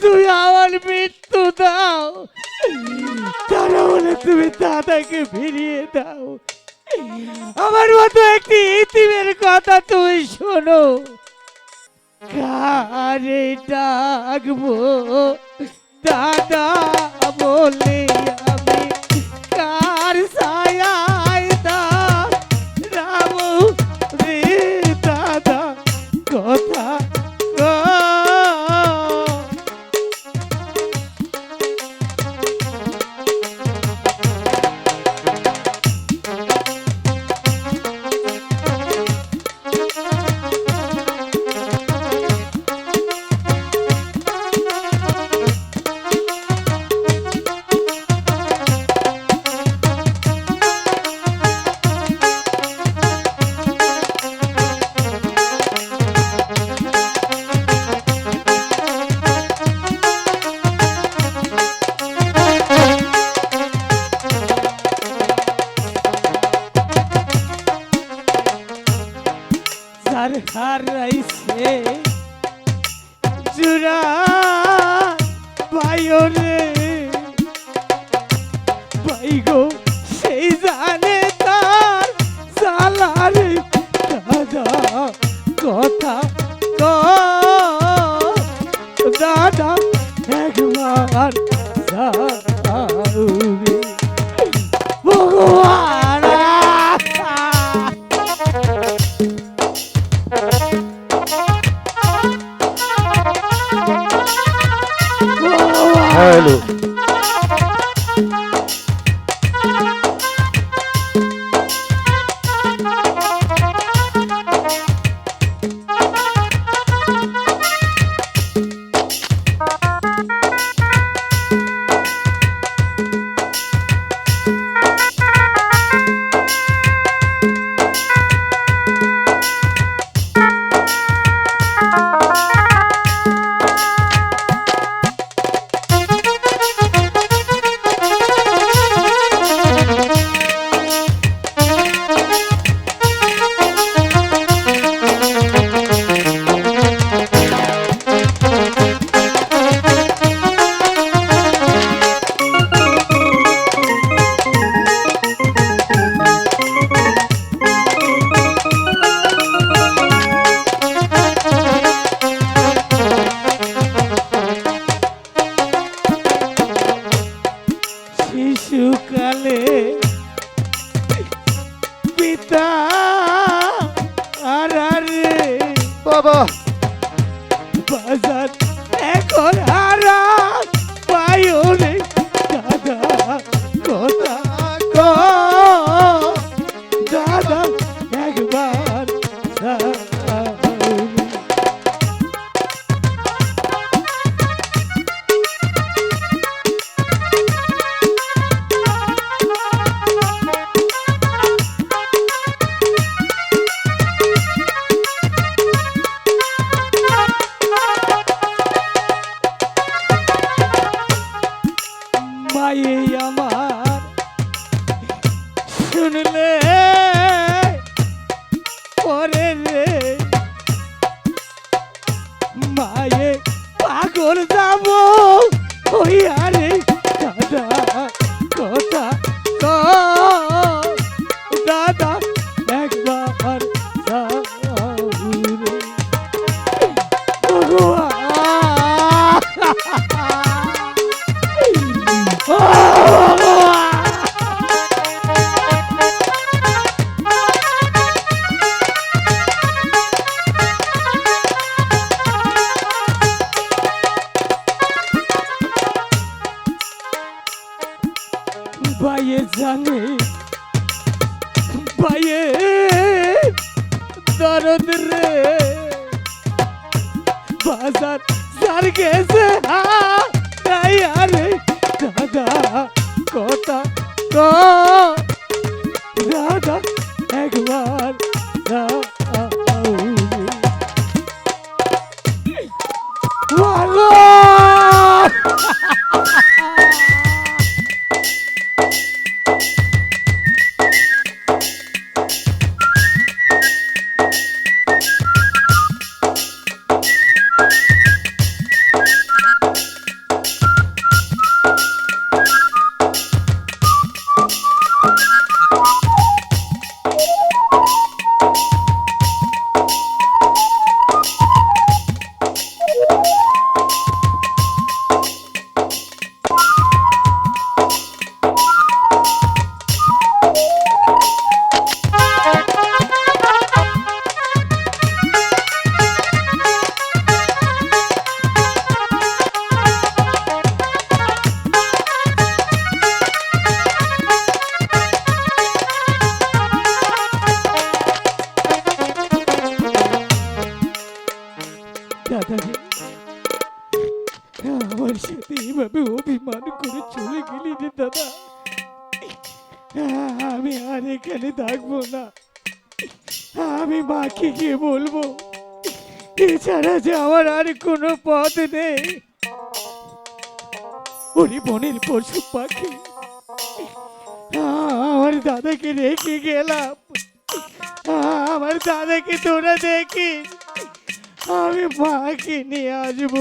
তুমি আমার মৃত্যু দাও। তারা বলে, তুমি দাদাকে ফিরিয়ে দাও। আমার মতো একটি ইতিমের কথা তুমি শোনো। কারে ডাকবো? দাদা। জুরা পাইও রে। পাইগো সেই জানে তার জালারে দাদা কথা দাদা একবার যাও শিশুকালে পিতা রে। বাবা। বাজার বাইয়ে জানে বাইয়ে দরদ রে। বাজার সার গেছে তাই আরে দাদা কথা দাদা একবার যাও এইভাবে অভিমান করে চলে গেলি রে দাদা। আমি আর এখানে থাকব না। আমি মাকে গিয়ে বলব, এছাড়া যে আমার আর কোনো পথ নেই। ওরে বনের পশু পাখি, আমার দাদাকে রেখে গেলাম। আমার দাদাকে তোরা দেখি, আমি মাকে নিয়ে আসব।